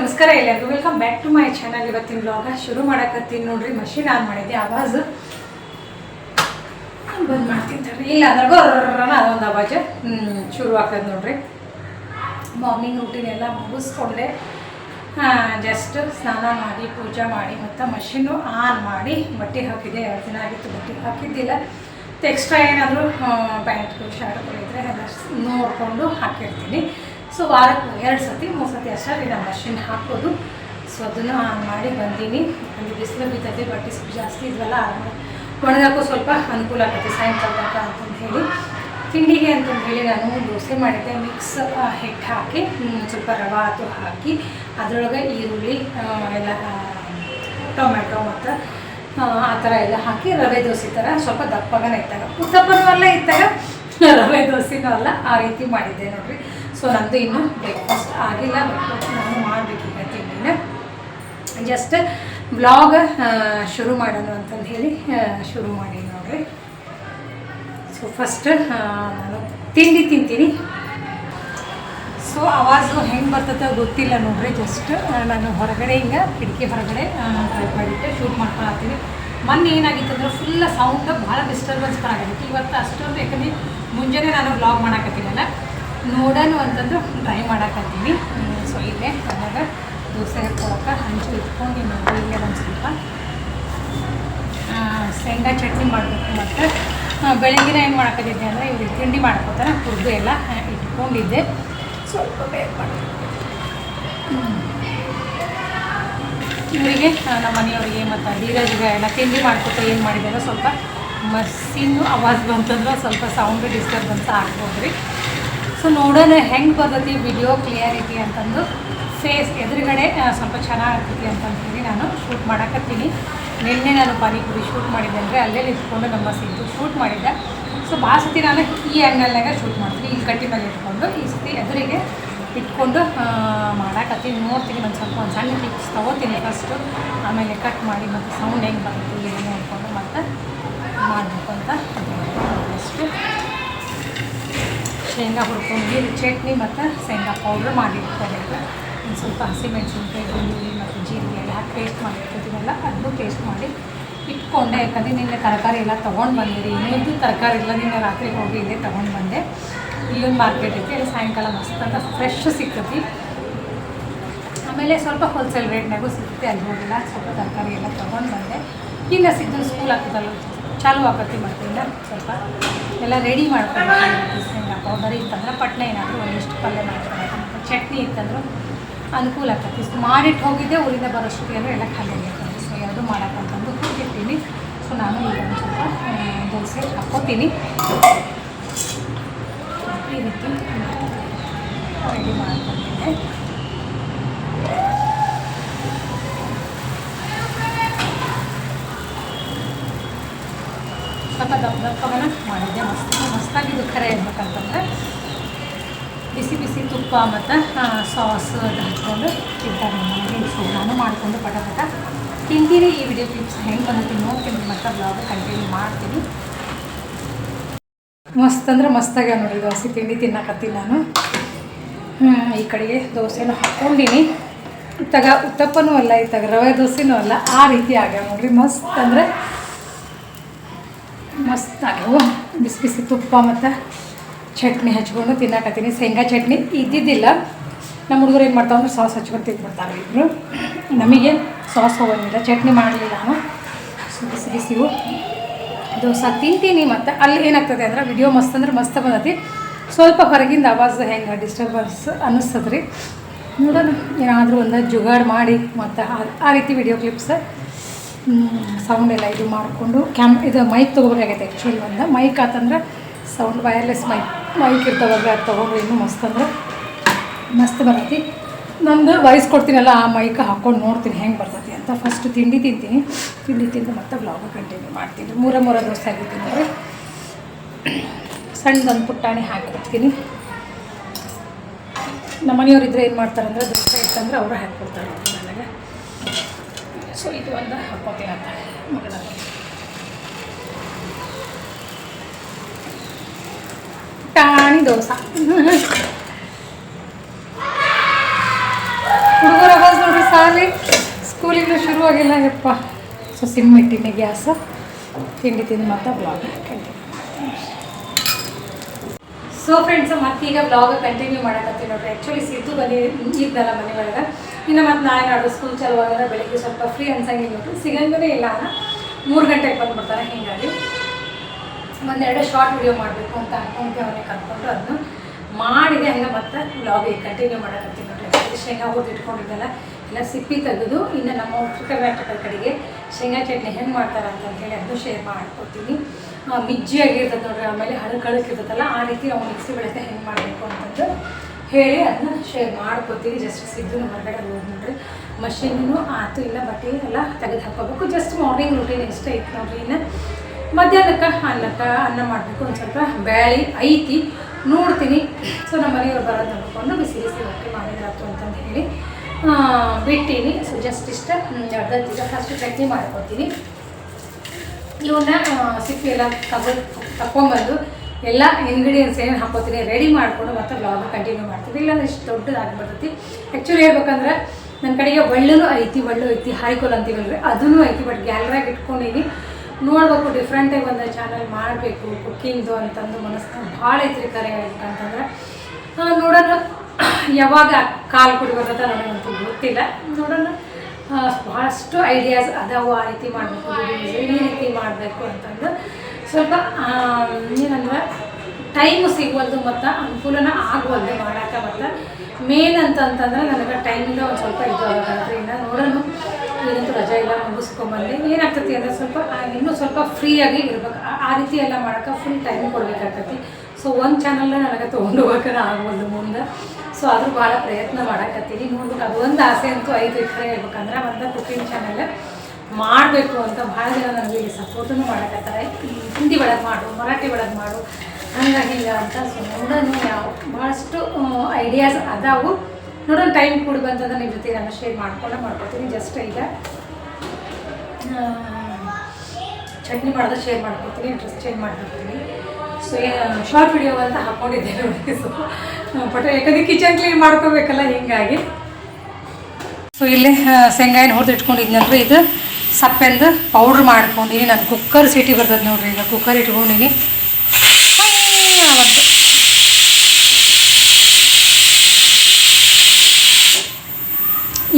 ನಮಸ್ಕಾರ ಎಲ್ಲರಿಗೂ. Welcome back to my channel ಇವತ್ತಿನ ಬ್ಲಾಗ ಶುರು ಮಾಡಕತ್ತೀನಿ ನೋಡ್ರಿ. ಮಷಿನ್ ಆನ್ ಮಾಡಿದ್ದೆ ಆವಾಜ್ ಬಂದ್ ಮಾಡ್ತೀನಿ. ಇಲ್ಲ, ಅದ್ರಾಗ ಅದೊಂದು ಆವಾಜ್ ಶುರು ಆಗ್ತದೆ ನೋಡ್ರಿ. ಮಾರ್ನಿಂಗ್ ರೂಟೀನ್ ಎಲ್ಲ ಮುಗಿಸ್ಕೊಂಡೆ. ಜಸ್ಟ್ ಸ್ನಾನ ಮಾಡಿ, ಪೂಜೆ ಮಾಡಿ, ಮತ್ತು ಮಷಿನ್ನು ಆನ್ ಮಾಡಿ, ಬಟ್ಟೆ ಹಾಕಿದೆ. ಎರಡು ದಿನ ಆಗಿತ್ತು ಬಟ್ಟೆ ಹಾಕಿದ್ದಿಲ್ಲ. ಎಕ್ಸ್ಟ್ರಾ ಏನಾದರೂ ಪ್ಯಾಂಟ್ಗಳು ಶರ್ಟ್ಗಳು ಇದ್ದರೆ ಎಲ್ಲ ನೋಡಿಕೊಂಡು ಹಾಕಿರ್ತೀನಿ. ಸೊ ವಾರಕ್ಕೆ ಎರಡು ಸತಿ ಮೂರು ಸತಿ ಅಷ್ಟೇ ನಾನು ಮಷಿನ್ ಹಾಕೋದು. ಸೊ ಅದನ್ನು ಆನ್ ಮಾಡಿ ಬಂದೀನಿ. ಅಲ್ಲಿ ಬಿಸಿಲು ಬಿದ್ದೈತೆ ಬಟ್ಟೆ ಸ್ವಲ್ಪ ಜಾಸ್ತಿ ಇದ್ವಲ್ಲ ಒಣಗಾಕೋ ಸ್ವಲ್ಪ ಅನುಕೂಲ ಆಗುತ್ತೆ ಸಾಯಂಕಾಲ ತನಕ ಅಂತಂದು ಹೇಳಿ ತಿಂಡಿಗೆ ಅಂತಂದು ಹೇಳಿ ನಾನು ದೋಸೆ ಮಾಡಿದ್ದೆ. ಮಿಕ್ಸ್ ಹಿಟ್ಟು ಹಾಕಿ ಸ್ವಲ್ಪ ರವೆ ಅದು ಹಾಕಿ, ಅದರೊಳಗೆ ಈರುಳ್ಳಿ ಎಲ್ಲ ಟೊಮೆಟೊ ಮತ್ತು ಆ ಥರ ಎಲ್ಲ ಹಾಕಿ ರವೆ ದೋಸೆ ಥರ ಸ್ವಲ್ಪ ದಪ್ಪಗನೇ ಇದ್ದಾಗ. ಉತ್ತಪ್ಪನೂ ಅಲ್ಲ ಇದ್ದಾಗ, ರವೆ ದೋಸೆನೂ ಅಲ್ಲ, ಆ ರೀತಿ ಮಾಡಿದ್ದೆ ನೋಡ್ರಿ. ಸೊ ನಂದು ಇನ್ನೂ ಬ್ರೇಕ್ಫಾಸ್ಟ್ ಆಗಿಲ್ಲ ಬಟ್ ನಾನು ಮಾಡಬೇಕೀಗ ತಿಂಡಿನ. ಜಸ್ಟ್ ಬ್ಲಾಗ್ ಶುರು ಮಾಡೋಣ ಅಂತಂದು ಹೇಳಿ ಶುರು ಮಾಡಿ ನೋಡ್ರಿ. ಸೊ ಫಸ್ಟ್ ನಾನು ತಿಂಡಿ ತಿಂತೀನಿ. ಸೊ ಆವಾಜು ಹೆಂಗೆ ಬರ್ತದೆ ಗೊತ್ತಿಲ್ಲ ನೋಡ್ರಿ ಜಸ್ಟ್ ನಾನು ಹೊರಗಡೆ ಹಿಂಗೆ ಕಿಟಕಿ ಹೊರಗಡೆ ಟ್ರೈ ಮಾಡಿಟ್ಟು ಶೂಟ್ ಮಾಡ್ಕೊಳತ್ತೀನಿ. ಮೊನ್ನೆ ಏನಾಗಿತ್ತು ಅಂದ್ರೆ ಫುಲ್ ಸೌಂಡ್ ಭಾಳ ಡಿಸ್ಟರ್ಬೆನ್ಸ್ ಆಗೈತಿ ಇವತ್ತು ಅಷ್ಟೊಂದು ಯಾಕಂದ್ರೆ ಮುಂಜಾನೆ ನಾನು ಬ್ಲಾಗ್ ಮಾಡಕತ್ತೀನಲ್ಲ. ನೋಡೋಣ ಅಂತಂದು ಟ್ರೈ ಮಾಡಕತ್ತೀನಿ ಸೊ ಇಲ್ಲೇ ಅದಾಗ ದೋಸೆ ಹಾಕೋಕೆ ಹಂಚು ಇಟ್ಕೊಂಡು ನೋಡಿ ಇಲ್ಲೇ ಒಂದು ಸ್ವಲ್ಪ ಶೇಂಗಾ ಚಟ್ನಿ ಮಾಡಬೇಕು ಮತ್ತು. ಬೆಳಗಿನ ಏನು ಮಾಡಕತ್ತಿದ್ದೆ ಅಂದರೆ ಇವ್ರಿಗೆ ತಿಂಡಿ ಮಾಡ್ಕೋತಾರೆ ಕುರ್ದು ಎಲ್ಲ ಇಟ್ಕೊಂಡಿದ್ದೆ. ಸ್ವಲ್ಪ ಬೇಗ ಮಾಡಿ ಇವರಿಗೆ ನಮ್ಮ ಮನೆಯವರಿಗೆ ಮತ್ತು ಧೀರಜ್ಗೆ ಎಲ್ಲ ತಿಂಡಿ ಮಾಡ್ಕೊತ ಏನು ಮಾಡಿದ್ದಾರೆ ಸ್ವಲ್ಪ ಮಸ್ಸಿನ ಆವಾಜ್ ಬಂತಂದ್ರೆ ಸ್ವಲ್ಪ ಸೌಂಡ್ ಡಿಸ್ಟರ್ಬೆನ್ಸ್ ಅಂತ ರೀ ಸೊ ನೋಡೋಣ ಹೆಂಗೆ ಬರ್ತೈತಿ ವಿಡಿಯೋ ಕ್ಲಿಯರಿಟಿ ಅಂತಂದು ಫೇಸ್ ಎದುರುಗಡೆ ಸ್ವಲ್ಪ ಚೆನ್ನಾಗಿರ್ತೈತಿ ಹೇಳಿ ನಾನು ಶೂಟ್ ಮಾಡಕತ್ತೀನಿ. ನಿನ್ನೆ ನಾನು ಪಾನಿಪುರಿ ಶೂಟ್ ಮಾಡಿದ್ದೆ ಅಂದರೆ ಅಲ್ಲೇ ನಿಂತ್ಕೊಂಡು ನಮ್ಮ ಸಿದ್ದು ಶೂಟ್ ಮಾಡಿದ್ದೆ. ಸೊ ಭಾಳ ಸತಿ ನಾನು ಈ ಆ್ಯಂಗಲ್ನಾಗ ಶೂಟ್ ಮಾಡ್ತೀನಿ ಇಲ್ಲಿ ಕಟ್ಟಿ ಮೇಲೆ ಇಟ್ಕೊಂಡು, ಈ ಸತಿ ಎದುರಿಗೆ ಇಟ್ಕೊಂಡು ಮಾಡಕತ್ತೀನಿ. ನೋಡ್ತೀನಿ, ಒಂದು ಸ್ವಲ್ಪ ಒಂದು ಸಣ್ಣ ಕ್ಲಿಪ್ಸ್ ತೊಗೋತೀನಿ ಫಸ್ಟು ಆಮೇಲೆ ಕಟ್ ಮಾಡಿ ಮತ್ತು ಸೌಂಡ್ ಹೆಂಗೆ ಬರುತ್ತೆ, ಏನು ನೋಡಿಕೊಂಡು ಮತ್ತು ಮಾಡಬೇಕು ಅಂತ. ಅಷ್ಟು ಶೇಂಗಾ ಹುರ್ಕೊಂಡು ಚಟ್ನಿ ಮತ್ತು ಶೇಂಗಾ ಪೌಡ್ರ್ ಮಾಡಿಟ್ಕೋಬೇಕು ಒಂದು ಸ್ವಲ್ಪ ಹಸಿಮೆಣಸಿನ್ಕಾಯಿ ಬೆಳ್ಳುಳ್ಳಿ ಮತ್ತು ಜೀರಿಗೆ ಎಲ್ಲ ಹಾಕಿ ಪೇಸ್ಟ್ ಮಾಡಿರ್ತೀವಲ್ಲ ಅದನ್ನು ಪೇಸ್ಟ್ ಮಾಡಿ ಇಟ್ಕೊಂಡೆ. ಯಾಕಂದರೆ ನಿನ್ನೆ ತರಕಾರಿ ಎಲ್ಲ ತೊಗೊಂಡು ಬಂದಿರಿ. ಇನ್ನೊಂದು ತರಕಾರಿ ಇಲ್ಲ, ನಿನ್ನೆ ರಾತ್ರಿ ಹೋಗಿ ಇಲ್ಲೇ ತೊಗೊಂಡು ಬಂದೆ. ಇಲ್ಲೊಂದು ಮಾರ್ಕೆಟ್ ಐತಿ ಅಲ್ಲಿ ಸಾಯಂಕಾಲ ಮಸ್ತ್ ಫ್ರೆಶ್ ಸಿಗ್ತೈತಿ ಆಮೇಲೆ ಸ್ವಲ್ಪ ಹೋಲ್ಸೇಲ್ ರೇಟ್ನಾಗೂ ಸಿಗುತ್ತೆ ಅಲ್ಲಿ ಹೋಗಿಲ್ಲ. ಸ್ವಲ್ಪ ತರಕಾರಿ ಎಲ್ಲ ತೊಗೊಂಡು ಬಂದೆ. ಇನ್ನು ಸಿದ್ದು ಸ್ಕೂಲ್ ಆಗ್ತದಲ್ಲ ಚಾಲು ಆಗತ್ತೆ ಮತ್ತಿಂದ ಸ್ವಲ್ಪ ಎಲ್ಲ ರೆಡಿ ಮಾಡ್ಕೊಂಡು ಪೌಡರ್ ಇತ್ತಂದ್ರೆ ಪಟ್ನೆ ಏನಾದರೂ ಒಂದಿಷ್ಟು ಪಲ್ಯ ಮತ್ತು ಚಟ್ನಿ ಇತ್ತಂದ್ರೆ ಅನುಕೂಲ ಆಗ್ತೈತಿ ಮಾಡಿಟ್ಟು ಹೋಗಿದ್ದೆ, ಊರಿಂದ ಬರೋಷ್ಟಕ್ಕೆ ಏನೋ ಎಲ್ಲ ಖಾಲಿ ಆಗೈತೆ ಸೊ ಎರಡು ಮಾಡೋಕ್ಕಂತಂದು ಕೂತಿರ್ತೀನಿ. ಸೊ ನಾನು ಈಗ ಒಂದು ಸ್ವಲ್ಪ ದೋಸೆ ಹಾಕ್ಕೋತೀನಿ. ಈ ರೀತಿ ರೆಡಿ ಮಾಡ್ಕೊಂಡಿದ್ದೆ. ದಪ್ಪ ದಪ್ಪಗನ ಮಾಡಿದ್ದೆ ಮಸ್ತ್ ಮಸ್ತಾಗಿದ್ದು ಖರೆ ಇರ್ಬೇಕಂತಂದ್ರೆ ಬಿಸಿ ಬಿಸಿ ತುಪ್ಪ ಮತ್ತು ಸಾಸ್ ಅದು ಹಚ್ಕೊಂಡು ತಿಂತಾರೆ ನಾನು ಮಾಡಿಕೊಂಡು ಪಟ ಪಟ ತಿಂತೀನಿ. ಈ ವಿಡಿಯೋ ಕ್ಲಿಪ್ಸ್ ಹೆಂಗೆ ಬಂದಿದ್ದೀನಿ ನೋಡ್ತೀನಿ. ಮತ್ತು ಬ್ಲಾಗ್ ಕಂಟಿನ್ಯೂ ಮಾಡ್ತೀನಿ. ಮಸ್ತ್ ಅಂದ್ರೆ ಮಸ್ತಾಗ್ಯ ನೋಡಿ ದೋಸೆ ತಿಂಡಿ ತಿನ್ನಕತ್ತೀನಿ ನಾನು. ಈ ಕಡೆಗೆ ದೋಸೆನೂ ಹಾಕ್ಕೊಂಡಿನಿ. ಇತ್ತಾಗ ಉತ್ತಪ್ಪನೂ ಅಲ್ಲ ಇತ್ತಾಗ ರವೆ ದೋಸೆನೂ ಅಲ್ಲ. ಆ ರೀತಿ ಆಗ್ಯಾವ ನೋಡ್ರಿ. ಮಸ್ತ್ ಅಂದರೆ ಮಸ್ತ್ ಆಗ್ಯಾವು ಬಿಸಿ ಬಿಸಿ ತುಪ್ಪ ಮತ್ತು ಚಟ್ನಿ ಹಚ್ಕೊಂಡು ತಿನ್ನಕತ್ತೀನಿ. ಶೇಂಗಾ ಚಟ್ನಿ ಇದ್ದಿದ್ದಿಲ್ಲ. ನಮ್ಮ ಹುಡುಗರು ಏನು ಮಾಡ್ತಾವೆ ಅಂದ್ರೆ ಸಾಸ್ ಹಚ್ಕೊಂಡು ತಿಂದ್ಬಿಡ್ತಾರೆ ಇಬ್ಬರು ನಮಗೆ ಸಾಸ್ ಹೋಗೋದಿಲ್ಲ. ಚಟ್ನಿ ಮಾಡಲಿಲ್ಲ ನಾನು ಬಿಸಿ ಬಿಸಿವು ದೋಸೆ ತಿಂತೀನಿ ಮತ್ತು ಅಲ್ಲಿ ಏನಾಗ್ತದೆ ಅಂದ್ರೆ ವಿಡಿಯೋ ಮಸ್ತ್ ಅಂದ್ರೆ ಮಸ್ತ್ ಬಂದತಿ. ಸ್ವಲ್ಪ ಹೊರಗಿಂದ ಆವಾಜ್ ಹೆಂಗೆ ಡಿಸ್ಟರ್ಬೆನ್ಸ್ ಅನ್ನಿಸ್ತದ್ರಿ. ನೋಡೋಣ. ಏನಾದರೂ ಒಂದು ಜುಗಾಡ್ ಮಾಡಿ ಮತ್ತು ಆ ರೀತಿ ವಿಡಿಯೋ ಕ್ಲಿಪ್ಸ್ ಸೌಂಡ್ ಎಲ್ಲ ಇದು ಮಾಡಿಕೊಂಡು ಕ್ಯಾಮ್ ಇದು ಮೈಕ್ ತೊಗೋಬೇಕಾಗೈತೆ ಆ್ಯಕ್ಚುಲಿ ಒಂದು ಮೈಕ್ ಆತಂದ್ರೆ ಸೌಂಡ್ ವೈರ್ಲೆಸ್ ಮೈಕ್ ಮೈಕ್ ಇರ್ತಾವಲ್ಲ ಅದು ತೊಗೊಂಡ್ರೆ ಇನ್ನೂ ಮಸ್ತ್ ಅಂದ್ರೆ ಮಸ್ತ್ ಬರ್ತೈತಿ. ನಂದು ವಾಯ್ಸ್ ಕೊಡ್ತೀನಲ್ಲ, ಆ ಮೈಕ್ ಹಾಕ್ಕೊಂಡು ನೋಡ್ತೀನಿ, ಹೆಂಗೆ ಬರ್ತೈತಿ ಅಂತ. ಫಸ್ಟ್ ತಿಂಡಿ ತಿಂತೀನಿ. ತಿಂಡಿ ತಿಂದು ಮತ್ತೆ ಬ್ಲಾಗ್ ಕಂಟಿನ್ಯೂ ಮಾಡ್ತೀನಿ. ಮೂರ ಮೂರ ದೋಸೆ ಆಗಿದ್ದೀನಿ ಅಂದರೆ ಸಣ್ಣದೊಂದು ಪುಟ್ಟಾಣಿ ಹಾಕಿರ್ತೀನಿ ನಮ್ಮ ಮನೆಯವರಿದ್ರೆ ಏನು ಮಾಡ್ತಾರಂದ್ರೆ ದೋಸೆ ಇತ್ತಂದ್ರೆ ಅವರು ಹಾಕ್ಕೊಡ್ತಾರೆ ಸೊ ಇದು ಒಂದು ಹಾಕ್ಕೋತೀನಿ ಅಂತ ಮಗಳ ಟಾಣಿ ದೋಸೆ ಹುಡುಗರ ಆವಾಜ್ ನೋಡ್ರಿ ಸಾಲಿ ಸ್ಕೂಲಿಗೂ ಶುರುವಾಗಿಲ್ಲ ಯಪ್ಪ ಸೊ ಸಿಮ್ ಇಟ್ಟಿನಿ ಗ್ಯಾಸ್ ತಿಂಡಿ ತಿಂದು ಮತ್ತೆ ಬ್ಲಾಗ್ ಕಂಟಿನ್ಯೂ ಸೊ ಫ್ರೆಂಡ್ಸ್ ಈಗ ಬ್ಲಾಗ್ ಕಂಟಿನ್ಯೂ ಮಾಡಕತ್ತೀವಿ ನೋಡ್ರಿ. ಆ್ಯಕ್ಚುಲಿ ಸಿದ್ದು ಬನ್ನಿ ಇದ್ದಲ್ಲ ಮನೆ ಒಳಗೆ. ಇನ್ನು ಮತ್ತೆ ನಾಳೆ ನಾಡು ಸ್ಕೂಲ್ ಚಲುವಾಗಂದ್ರೆ ಬೆಳಿಗ್ಗೆ ಸ್ವಲ್ಪ ಫ್ರೀ ಅನ್ಸಂಗಿಲ್ಲ ನೋಡ್ರಿ ಸಿಗಂಗೇ ಇಲ್ಲ ಅಣ್ಣ. ಮೂರು ಗಂಟೆಗೆ ಬಂದ್ಬಿಡ್ತಾರೆ ಹೀಗಾಗಿ ಒಂದೆರಡು ಶಾರ್ಟ್ ವಿಡಿಯೋ ಮಾಡಬೇಕು ಅಂತ ಅನ್ಕೊಂಡು ಅವನಿಗೆ ಕರ್ಕೊಂಡು ಅದನ್ನು ಮಾಡಿದೆ. ಹಂಗೆ ಮತ್ತೆ ಬ್ಲಾಗಿಗೆ ಕಂಟಿನ್ಯೂ ಮಾಡಕತ್ತೀನಿ ನೋಡ್ರಿ. ಶೇಂಗಾ ಹುರಿದು ಇಟ್ಕೊಂಡಿದ್ದೆಲ್ಲ ಎಲ್ಲ ಸಿಪ್ಪಿ ತೆಗೆದು ಇನ್ನು ನಮ್ಮ ಕರ್ನಾಟಕದ ಕಡೆಗೆ ಶೇಂಗಾ ಚಟ್ನಿ ಹೆಂಗೆ ಮಾಡ್ತಾರೆ ಅಂತಂತೇಳಿ ಅದನ್ನು ಶೇರ್ ಮಾಡ್ಕೊಡ್ತೀನಿ. ಮಿಜ್ಜಿಯಾಗಿರ್ತದೆ ನೋಡ್ರಿ, ಆಮೇಲೆ ಹಳಕ್ ಹಳಕ್ ಇರ್ತದಲ್ಲ ಆ ರೀತಿ ನಾವು ಮಿಕ್ಸಿ ಬೆಳಗ್ಗೆ ಹೆಂಗೆ ಮಾಡಬೇಕು ಅಂತಂದು ಹೇಳಿ ಅದನ್ನ ಶೇರ್ ಮಾಡ್ಕೊತೀವಿ. ಜಸ್ಟ್ ಸಿದ್ದು ಹೊರಗಡೆ ಹೋಗಿ ನೋಡ್ರಿ. ಮಷೀನು ಆತು ಇಲ್ಲ ಬಟ್ಟೆ ಎಲ್ಲ ತೆಗೆದು ಹಾಕೋಬೇಕು ಜಸ್ಟ್ ಮಾರ್ನಿಂಗ್ ರೂಟೀನ್ ಇಷ್ಟ ಐತೆ ನೋಡ್ರಿ, ಇನ್ನು ಮಧ್ಯಾಹ್ನಕ್ಕೆ ಅನ್ನಕ್ಕೆ, ಅನ್ನ ಮಾಡಬೇಕು ಒಂದು ಸ್ವಲ್ಪ. ಬ್ಯಾಳಿ ಐತಿ, ನೋಡ್ತೀನಿ. ಸೊ ನಮ್ಮ ಮನೆಯವ್ರು ಬರೋದು ನೋಡ್ಕೊಂಡು ಬಿಸಿ ಬಿಸಿ ರೊಟ್ಟಿ ಮಾಡಿದ್ರಾತು ಅಂತಂದು ಹೇಳಿ ಬಿಟ್ಟೀನಿ. ಸೊ ಜಸ್ಟ್ ಇಷ್ಟ ಅರ್ಧ ಜೀರ ಫಸ್ಟ್ ಚಟ್ನಿ ಮಾಡ್ಕೊತೀನಿ. ಇವನ್ನ ಸಿಪ್ಪಿ ಎಲ್ಲ ತಗೊಂಡು ತಗೊಂಬಂದು ಎಲ್ಲ ಇಂಗ್ರೀಡಿಯೆಂಟ್ಸ್ ಏನು ಹಾಕೋತೀನಿ ರೆಡಿ ಮಾಡಿಕೊಂಡು ಮತ್ತೆ ಬ್ಲಾಗ್ ಕಂಟಿನ್ಯೂ ಮಾಡ್ತೀವಿ ಇಲ್ಲಾಂದ್ರೆ ಇಷ್ಟು ದೊಡ್ಡದಾಗ್ಬಿಡ್ತೈತಿ. ಆ್ಯಕ್ಚುಲಿ ಹೇಳ್ಬೇಕಂದ್ರೆ ನನ್ನ ಕಡೆಗೆ ಒಳ್ಳೂ ಐತಿ, ಒಳ್ಳು ಐತಿ ಹಾಯ್ಕೋಲ್ ಅಂತೀವಲ್ರಿ ಅದೂ ಐತಿ ಬಟ್ ಗ್ಯಾಲರಾಗಿ ಇಟ್ಕೊಂಡಿನಿ. ನೋಡಬೇಕು ಡಿಫ್ರೆಂಟಾಗಿ ಒಂದು ಚಾನಲ್ ಮಾಡಬೇಕು ಕುಕ್ಕಿಂಗ್ದು ಅಂತಂದು ಮನಸ್ಸು ಭಾಳ ಐತ್ರಿ ಕರೆ ಅಂತಂದ್ರೆ. ನೋಡೋಣ, ಯಾವಾಗ ಕಾಲು ಕುಡಿ ಬರ್ತದೆ ನನಗಂತೂ ಗೊತ್ತಿಲ್ಲ. ನೋಡೋಣ. ಭಾಳಷ್ಟು ಐಡಿಯಾಸ್ ಅದಾವು ಆ ರೀತಿ ಮಾಡಬೇಕು ಈ ರೀತಿ ಮಾಡಬೇಕು ಅಂತಂದು. ಸ್ವಲ್ಪ ಏನಂದ್ರೆ ಟೈಮು ಸಿಗ್ವಲ್ದು ಮತ್ತು ಅನುಕೂಲನ ಆಗ್ವಲ್ದು ಮಾಡೋಕ್ಕೆ ಮತ್ತು ಮೇನ್ ಅಂತಂತಂದ್ರೆ ನನಗೆ ಟೈಮಿಂದ ಒಂದು ಸ್ವಲ್ಪ ಇದು ಇನ್ನು ನೋಡೋಣ, ಏನಂತೂ ರಜೆ ಇಲ್ಲ ಮುಗಿಸ್ಕೊಂಬಂದು. ಏನಾಗ್ತೈತಿ ಅಂದರೆ ಸ್ವಲ್ಪ ಇನ್ನೂ ಸ್ವಲ್ಪ ಫ್ರೀಯಾಗಿ ಇರ್ಬೇಕು. ಆ- ರೀತಿ ಎಲ್ಲ ಮಾಡೋಕೆ ಫುಲ್ ಟೈಮ್ ಕೊಡಬೇಕಾಗ್ತೈತಿ. ಸೊ ಒಂದು ಚಾನಲ್ನ ನನಗೆ ತೊಗೊಂಡು ಹೋಗೋಕೆ ಆಗ್ಬೋದು ಮುಂದೆ. ಸೊ ಅದ್ರ ಭಾಳ ಪ್ರಯತ್ನ ಮಾಡಕತ್ತೀನಿ. ನೋಡ್ಬೇಕು, ಅದು ಒಂದು ಆಸೆ ಅಂತೂ ಐದು ಎಕರೆ ಹೇಳ್ಬೇಕಂದ್ರೆ ಒಂದು ಕುಕಿಂಗ್ ಚಾನೆಲ್ ಮಾಡಬೇಕು ಅಂತ ಭಾಳ ಜನ ನನಗೆ ಸಪೋರ್ಟನ್ನು ಮಾಡಕತ್ತಾರೆ. ಹಿಂದಿ ಒಳಗೆ ಮಾಡು, ಮರಾಠಿ ಒಳಗೆ ಮಾಡು ಹಂಗಾಗಿಲ್ಲ ಅಂತ ಸೊ ನೋಡೋಣ ಯಾವ ಭಾಳಷ್ಟು ಐಡಿಯಾಸ್ ಅದಾವು. ನೋಡೋಣ ಟೈಮ್ ಕೂಡ ಬಂತಂದ್ರೆ ನಿಮ್ಮ ಜೊತೆ ನಾನು ಶೇರ್ ಮಾಡ್ಕೊಂಡು ಮಾಡ್ಕೊತೀನಿ. ಜಸ್ಟ್ ಈಗ ಚಟ್ನಿ ಮಾಡೋದು ಶೇರ್ ಮಾಡ್ಕೊತೀನಿ ಡ್ರೆಸ್ ಚೇಂಜ್ ಮಾಡ್ಕೊತೀನಿ. ಸೊ ಶಾರ್ಟ್ ವಿಡಿಯೋ ಅಂತ ಹಾಕ್ಕೊಂಡಿದ್ದೇನೆ ನೋಡಿ. ಸೊ ಬಟ್ ಯಾಕಂದ್ರೆ ಕಿಚನ್ ಕ್ಲೀನ್ ಮಾಡ್ಕೋಬೇಕಲ್ಲ ಹಿಂಗಾಗಿ. ಸೊ ಇಲ್ಲಿ ಶೇಂಗಾ ಏನು ಹುರಿದು ಇಟ್ಕೊಂಡಿದ್ನಂದ್ರೆ ಇದು ಸಪ್ಪೆಂದು ಪೌಡ್ರ್ ಮಾಡ್ಕೊಂಡಿನಿ. ನಾನು ಕುಕ್ಕರ್ ಸಿಟಿ ಬರ್ತದೆ ನೋಡ್ರಿ ಈಗ ಕುಕ್ಕರ್ ಇಟ್ಕೊಂಡಿನಿ.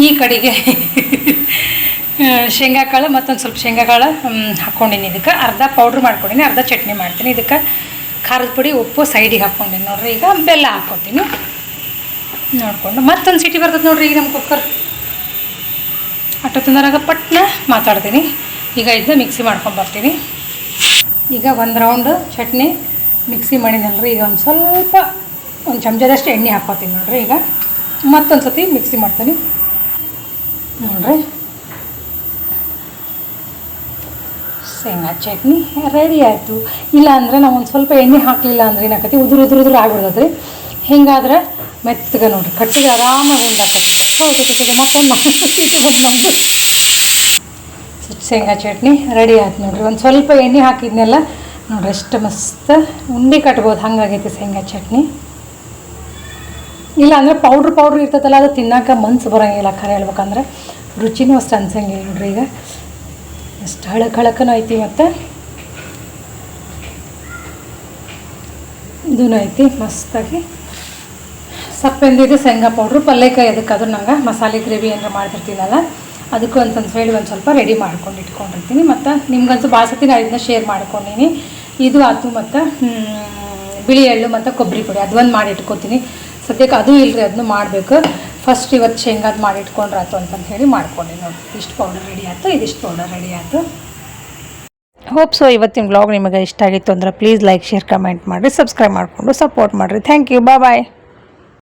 ಈ ಕಡೆಗೆ ಶೇಂಗಾಕಾಳು ಶೇಂಗಾ ಕಾಳು ಮತ್ತೊಂದು ಸ್ವಲ್ಪ ಶೇಂಗಾ ಕಾಳು ಹ್ಮ್, ಹಾಕ್ಕೊಂಡಿನಿ ಇದಕ್ಕೆ ಅರ್ಧ ಪೌಡ್ರ್ ಮಾಡ್ಕೊಂಡಿನಿ ಅರ್ಧ ಚಟ್ನಿ ಮಾಡ್ತೀನಿ. ಇದಕ್ಕೆ ಖಾರದ ಪುಡಿ, ಉಪ್ಪು ಸೈಡಿಗೆ ಹಾಕ್ಕೊಂಡೀನಿ ನೋಡ್ರಿ. ಈಗ ಬೆಲ್ಲ ಹಾಕ್ಕೊತೀನಿ. ನೋಡಿಕೊಂಡು ಮತ್ತೊಂದು ಸಿಟಿ ಬರ್ತದೆ ನೋಡ್ರಿ ಈಗ ನಮ್ಮ ಕುಕ್ಕರ್ ಅಷ್ಟೊತ್ತಿಂದರಾಗ ಪಟ್ನ ಮಾತಾಡ್ತೀನಿ. ಈಗ ಇದನ್ನ ಮಿಕ್ಸಿ ಮಾಡ್ಕೊಂಡು ಬರ್ತೀನಿ. ಈಗ ಒಂದು ರೌಂಡ್ ಚಟ್ನಿ ಮಿಕ್ಸಿ ಮಾಡಿನಲ್ರಿ. ಈಗ ಒಂದು ಸ್ವಲ್ಪ ಒಂದು ಚಮಚದಷ್ಟು ಎಣ್ಣೆ ಹಾಕ್ಕೊತೀನಿ ನೋಡ್ರಿ. ಈಗ ಮತ್ತೊಂದು ಸತಿ ಮಿಕ್ಸಿ ಮಾಡ್ತೀನಿ. ನೋಡ್ರಿ. ಶೇಂಗಾ ಚಟ್ನಿ ರೆಡಿ ಆಯಿತು. ಇಲ್ಲ ಅಂದರೆ ನಾವು ಒಂದು ಸ್ವಲ್ಪ ಎಣ್ಣೆ ಹಾಕಲಿಲ್ಲ ಅಂದ್ರೆ ಏನಾಕತಿ? ಉದುರು ಉದುರು ಉದುರು ಆಗ್ಬಿಡ್ತದ್ರಿ ಹಿಂಗಾದ್ರೆ ಮೆತ್ತಗೆ ನೋಡಿರಿ, ಕಟ್ಟಿಗೆ ಆರಾಮಾಗಿ ಉಂಡಾಕತಿ ಹೌದು ಮತ್ತೊಂದು ಶೇಂಗಾ ಚಟ್ನಿ ರೆಡಿ ಆಯ್ತು ನೋಡಿರಿ. ಒಂದು ಸ್ವಲ್ಪ ಎಣ್ಣೆ ಹಾಕಿದ್ನೆಲ್ಲ ನೋಡ್ರಿ ಎಷ್ಟು ಮಸ್ತ್ ಉಂಡೆ ಕಟ್ಬೋದು. ಹಂಗಾಗೈತಿ ಶೇಂಗಾ ಚಟ್ನಿ. ಇಲ್ಲ ಅಂದರೆ ಪೌಡ್ರ್ ಪೌಡ್ರ್ ಇರ್ತೈತಲ್ಲ, ಅದು ತಿನ್ನೋಕೆ ಮನ್ಸು ಬರೋಂಗಿಲ್ಲ ಖರೆ ಹೇಳ್ಬೇಕಂದ್ರೆ. ರುಚಿನೂ ಅಷ್ಟು ಅನ್ಸಂಗಿಲ್ಲ ನೋಡ್ರಿ ಈಗ. ಅಷ್ಟು ಹಳಕ್ ಹಳಕನೂ ಐತಿ ಮತ್ತು. ಇದೂ ಐತಿ ಮಸ್ತಾಗಿ. ಸಪ್ಪೆಂದಿದ್ದು ಶೇಂಗಾ ಪೌಡ್ರು ಪಲ್ಯಕಾಯಿ ಅದಕ್ಕಾದ್ರೂ ನಂಗೆ ಮಸಾಲೆ ಗ್ರೇವಿ ಏನಾರು ಮಾಡ್ತಿರ್ತೀನಲ್ಲ, ಅದಕ್ಕೂ ಅಂತಂದು ಹೇಳಿ ಒಂದು ಸ್ವಲ್ಪ ರೆಡಿ ಮಾಡ್ಕೊಂಡು ಇಟ್ಕೊಂಡಿರ್ತೀನಿ. ಮತ್ತು ನಿಮ್ಗಂತೂ ಭಾಳ ಸತಿ ನಾನು ಇದನ್ನ ಶೇರ್ ಮಾಡ್ಕೊಂಡೀನಿ. ಇದು ಆತು ಮತ್ತು ಬಿಳಿ ಎಳ್ಳು ಮತ್ತು ಕೊಬ್ಬರಿ ಪುಡಿ. ಅದೊಂದು ಮಾಡಿ ಇಟ್ಕೊತೀನಿ. ಸದ್ಯಕ್ಕೆ ಅದು ಇಲ್ಲರಿ ಅದನ್ನು ಮಾಡಬೇಕು. ಫಸ್ಟ್ ಇವತ್ತು ಶೇಂಗಾದ ಮಾಡಿಟ್ಕೊಂಡ್ರೆ ಆಯ್ತು ಅಂತಂದು ಹೇಳಿ ಮಾಡ್ಕೊಂಡೆ ನೋಡಿ. ಇಷ್ಟು ಪೌಡರ್ ರೆಡಿ ಆಯ್ತು, ಇದಿಷ್ಟು ಪೌಡರ್ ರೆಡಿ ಆಯಿತು. ಹೋಪ್ ಸೊ ಇವತ್ತಿನ ಬ್ಲಾಗ್ ನಿಮಗೆ ಇಷ್ಟ ಆಗಿತ್ತು ಅಂದರೆ ಪ್ಲೀಸ್ ಲೈಕ್ ಶೇರ್ ಕಮೆಂಟ್ ಮಾಡಿರಿ ಸಬ್ಸ್ಕ್ರೈಬ್ ಮಾಡಿಕೊಂಡು ಸಪೋರ್ಟ್ ಮಾಡಿರಿ. Thank you bye